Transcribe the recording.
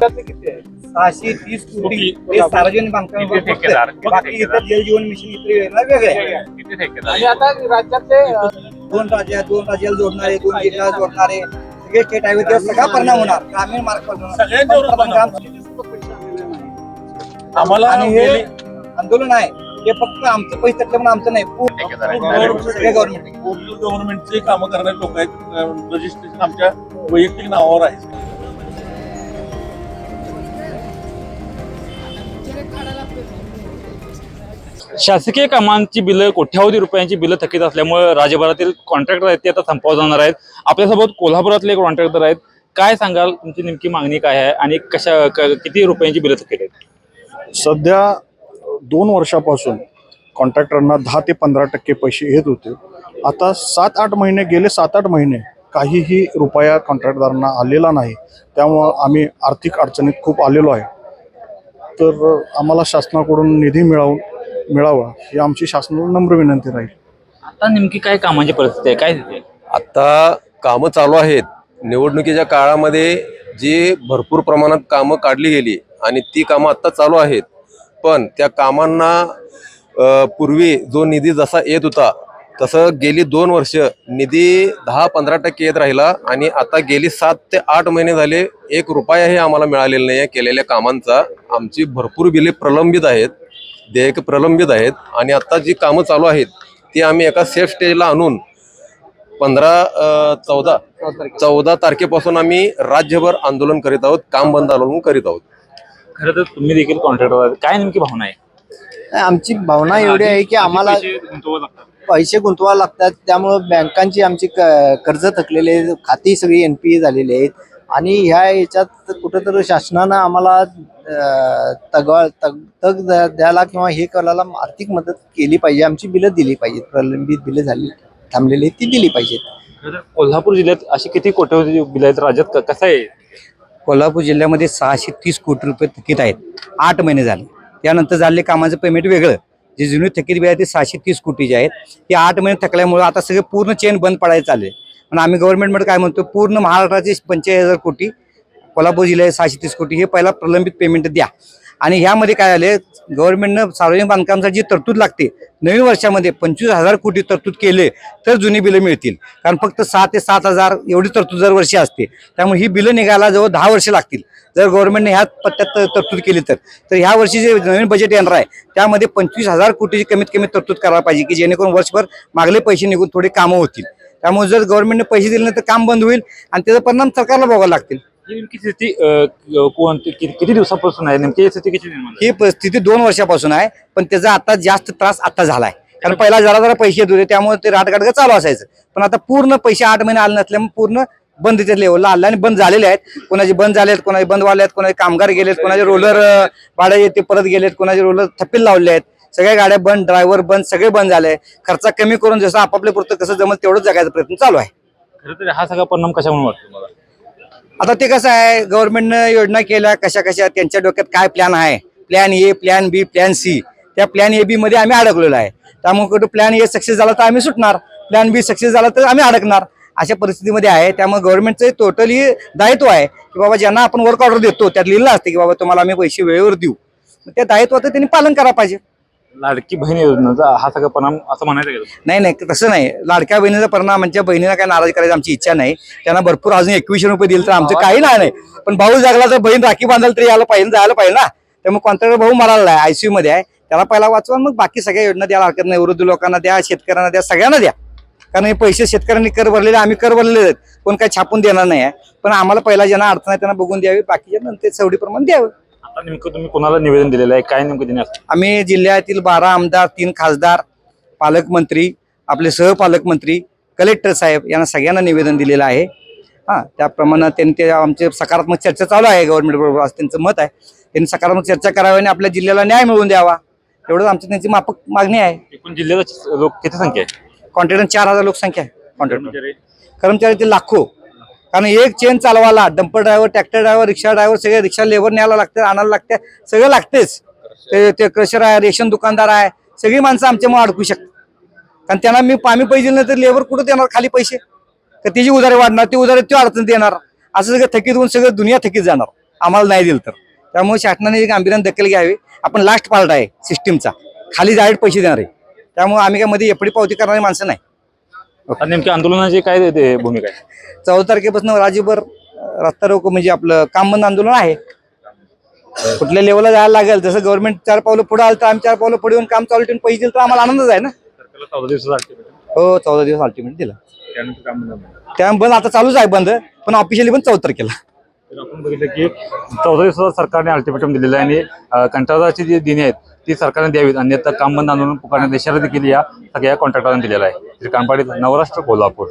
सहाशे तीस कोटी. हे सार्वजनिक बांधकाम किती ठेकेदार? किती बाकी ठेकेदार? जल जीवन मिशन इतर योजना वेगळ्या किती ठेकेदार? आणि आता राज्यातले अ, दोन राज्य दोन राज्याला जोडणारे दोन जोडणारे. सगळे स्टेट हायवे त्यावर सगळा परिणाम होणार. ग्रामीण मार्ग सगळ्यांच्यावर परिणाम आम्हाला आणि हे गेले- आंदोलन आहे. हे फक्त आमचं पैसे तटले म्हणून आमचं नाही. ठेकेदार आहे. गव्हर्नमेंट गव्हर्नमेंटचे कामं करणारे लोक आहेत. रजिस्ट्रेशन आमच्या वैयक्तिक नावावर आहे शासकीय कामांची बिलं कोट्यावधी रुपयांची बिलं थकीत असल्यामुळे राज्यभरातील कॉन्ट्रॅक्टर आहेत ते आता संपावर जाणार आहेत. आपल्यासोबत कोल्हापुरातले कॉन्ट्रॅक्टर आहेत. काय सांगाल? तुमची नेमकी मागणी काय आहे? आणि कशा क- किती रुपयांची बिलं थकीत आहेत? सध्या दोन वर्षापासून कॉन्ट्रॅक्टरना दहा ते पंधरा टक्के पैसे येत होते. आता सात आठ महिने गेले सात आठ महिने काहीही रुपया कॉन्ट्रॅक्टदारांना आलेला नाही. त्यामुळं आम्ही आर्थिक अडचणीत खूप आलेलो आहे. तर आम्हाला शासनाकडून निधी मिळवून मिळावा ही आमची शासनाला नम्र विनंती राहील. आता नेमकी काय कामांची परिस्थिती आहे? काय आता कामं चालू आहेत. निवडणुकीच्या काळामध्ये जी भरपूर प्रमाणात कामं काढली गेली आणि ती कामं आत्ता चालू आहेत. पण त्या कामांना अ, पूर्वी जो निधी जसा येत होता तसं गेली दोन वर्ष निधी दहा पंधरा टक्के येत राहिला आणि आता गेली सात ते आठ महिने झाले एक रुपयाही आम्हाला मिळालेला नाही आहे केलेल्या कामांचा. आमची भरपूर बिले प्रलंबित आहेत. देयक प्रलंबित आहेत आणि आता जी कामं चालू आहेत ती आम्ही एका सेफ स्टेजला आणून पंधरा चौदा चौदा तारखेपासून आम्ही राज्यभर आंदोलन करीत आहोत काम बंद आंदोलन करीत आहोत. खरं तर तुम्ही देखील कॉन्ट्रॅक्टर काय नेमकी भावना आहे? आमची भावना एवढी आहे की आम्हाला पैसे गुंतवावे लागतात. पैसे गुंतवावे लागतात त्यामुळं बँकांची आमची क- कर्ज थकलेले आहेत, खाती सगळी एन पी ए झालेली आहेत. आणि ह्या याच्यात कुठंतरी शासनानं आम्हाला तगळ तग तग द्या- द्यायला किंवा हे करायला आर्थिक मदत केली पाहिजे आमची बिलं दिली पाहिजेत प्रलंबित बिलं झाली थांबलेली आहेत ती दिली पाहिजेत. कोल्हापूर जिल्ह्यात अशी किती कोट्यावधी बिलं आहेत? राज्यात कसं आहे? कोल्हापूर जिल्ह्यामध्ये सहाशे तीस कोटी रुपये थकीत आहेत. आठ महिने झाले. त्यानंतर झालेले कामाचं पेमेंट वेगळं. जे जुनी थकीत बिल आहे ते सहाशे तीस कोटीचे आहेत. ते आठ महिने थकल्यामुळे आता सगळे पूर्ण चेन बंद पडायला चालले. पण आम्ही गव्हर्नमेंटमध्ये काय म्हणतो पूर्ण महाराष्ट्राचे पंचेचाळीस हजार कोटी कोल्हापूर जिल्ह्यात सहाशे तीस कोटी हे पहिला प्रलंबित पेमेंट द्या. आणि ह्यामध्ये काय आले गव्हर्नमेंटनं सार्वजनिक बांधकामासाठी जी तरतूद लागते नवीन वर्षामध्ये पंचवीस हजार कोटी तरतूद केले तर जुनी बिलं मिळतील. कारण फक्त सहा ते सात हजार एवढी तरतूद दर वर्षी असते. त्यामुळे ही बिलं निघायला जवळ दहा वर्ष लागतील. जर गव्हर्नमेंटने ह्या पत्त्यात तरतूद केली तर. तर ह्या वर्षी जे नवीन बजेट येणार आहे त्यामध्ये पंचवीस हजार कोटीची कमीत कमी तरतूद करायला पाहिजे की जेणेकरून वर्षभर मागले पैसे निघून थोडे कामं होतील. त्यामुळे जर गव्हर्नमेंटने पैसे दिले नाही तर काम बंद होईल आणि त्याचा परिणाम सरकारला भोगावा लागतील. ही नेमकी स्थिती अं, कोणती कि- किती दिवसापासून आहे? नेमकी ही स्थिती किती निर्माण झाली? ही परिस्थिती दोन वर्षापासून आहे पण त्याचा आता जास्त त्रास आता झालाय. कारण पहिला जरा जरा पैसे येत होते त्यामुळे ते राटगाडगं चालू असायचं. पण आता पूर्ण पैसे आठ महिने आले नसल्यामुळे पूर्ण बंदीच्या लेवलला आले आणि बंद झालेले आहेत. कोणाचे बंद झाले आहेत कोणाचे बंद वाले आहेत कोणाचे कामगार गेलेत कोणाचे रोलर भाडे ते परत गेलेत कोणाचे रोलर थप्पील लावले आहेत. सगळ्या गाड्या बंद ड्रायव्हर बंद सगळे बंद झाले खर्च कमी करून जसं आपापल्या पुरतं कसं जमल तेवढंच जगायचा प्रयत्न चालू आहे. खरं तर हा सगळा परिणाम कशामुळे वाटतो मला आता ते कसं आहे गव्हर्नमेंटनं योजना केल्या कशा कशा त्यांच्या डोक्यात काय प्लॅन आहे? Plan A plan B plan C त्या प्लॅन ए बी मध्ये आम्ही अडकलेलो आहे. त्यामुळे कुठं प्लॅन ए सक्सेस झाला तर आम्ही सुटणार. प्लॅन बी सक्सेस झाला तर आम्ही अडकणार. अशा परिस्थितीमध्ये आहे. त्यामुळे गव्हर्नमेंटचं टोटली दायित्व आहे की बाबा ज्यांना आपण वर्क ऑर्डर देतो त्यात लिहिलं असतं की बाबा तुम्हाला आम्ही पैसे वेळेवर देऊ. त्या दायित्वाचं त्यांनी पालन करा पाहिजे. लाडकी बहीण योजनेचा हा सगळा परिणाम असं म्हणायचं तुम्हाला? नाही नाही तसं नाही. लाडक्या बहिणीचा परिणाम आमच्या बहिणीला काय नाराज करायची आमची इच्छा नाही. त्यांना भरपूर अजून एकवीसशे रुपये दिले तर आमचं काही नाही नाही. पण भाऊ जगला तर बहीण राखी बांधायला तरी यायला पाहिजे जायला पाहिजे ना. त्यामुळे कॉन्ट्रॅक्टर भाऊ मराला आहे आयसीयू मध्ये आहे. त्याला पहिला वाचवा मग बाकी सगळ्या योजना द्यायला हरकत नाही वृद्ध लोकांना द्या शेतकऱ्यांना द्या सगळ्यांना द्या. कारण हे पैसे शेतकऱ्यांनी कर भरलेले आम्ही कर भरलेले आहेत. कोण काही छापून देणार नाही आहे. पण आम्हाला पहिला ज्यांना अडचण आहे त्यांना बघून द्यावी बाकीच्या नंतर सवडी प्रमाण द्यावं. आता नेमकं तुम्ही कोणाला निवेदन दिलेलं आहे? काय नेमकं आम्ही जिल्ह्यातील बारा आमदार तीन खासदार पालकमंत्री आपले सहपालकमंत्री कलेक्टर साहेब यांना सगळ्यांना निवेदन दिलेलं आहे. हां त्याप्रमाणे त्यांनी ते आमचे सकारात्मक चर्चा चालू आहे गव्हर्नमेंट बरोबर असं त्यांचं मत आहे. त्यांनी सकारात्मक चर्चा करावी आणि आपल्या जिल्ह्याला न्याय मिळवून द्यावा. एवढंच आमची त्यांची माफक मागणी आहे. एकूण जिल्ह्याचा लोक किती संख्या आहे? कॉन्ट्रॅक्टर चार हजार लोकसंख्या आहे. कॉन्ट्रॅक्टर कर्मचारी ते लाखो. कारण एक चेन चालवायला dumper driver tractor driver rickshaw driver सगळे रिक्षा लेबर न्यायला लागते आणायला लागते सगळं लागतेच. ते ते क्रशर आहे रेशन दुकानदार आहे सगळी माणसं आमच्यामुळे अडकू शकतात. कारण त्यांना मी आम्ही पैसे नाही तर लेबर कुठं देणार खाली पैसे? तर त्याची उधारी वाढणार ती उधारी त्यो अडचण देणार असं सगळं थकीत होऊन सगळं दुनिया थकीत जाणार. आम्हाला नाही दिलं तर. त्यामुळे शासनाने एक गांभीर्याने दखल घ्यावी. आपण लास्ट पार्ट आहे सिस्टीमचा खाली डायरेक्ट पैसे देणार. आहे त्यामुळे आम्ही काय मध्ये एफडी पावती करणारी माणसं नाही. आता नेमक्या आंदोलनाची काय ते भूमिका आहे? चौदा तारखेपासून राज्यभर रस्ता रोको म्हणजे आपलं काम बंद आंदोलन आहे. कुठल्या लेवलला जायला लागेल? जसं गव्हर्नमेंट चार पावलं पुढे आलं तर आम्ही चार पावलं पुढे येऊन काम चालू ठेवून पैसे दिले तर आम्हाला आनंदच आहे ना? सरकारला चौदा. हो चौदा दिवस अल्टिमेट दिला. त्यानंतर काम बंद होणार. त्यामुळे बंद आता चालूच आहे बंद पण ऑफिशियली पण चौदा तारखेला. तर आपण बघितलं की चौदा दिवसाचा सरकारने अल्टिमेटम दिलेलं आहे आणि अं, कंत्राटाची जी दिने आहेत ती सरकारने द्यावीत. अन्यथा काम बंद आंदोलन पुकारण्यात इशारा देखील या सगळ्या कॉन्ट्रॅक्टरांनी दिलेला आहे. श्री कानपाडी नवराष्ट्र कोल्हापूर.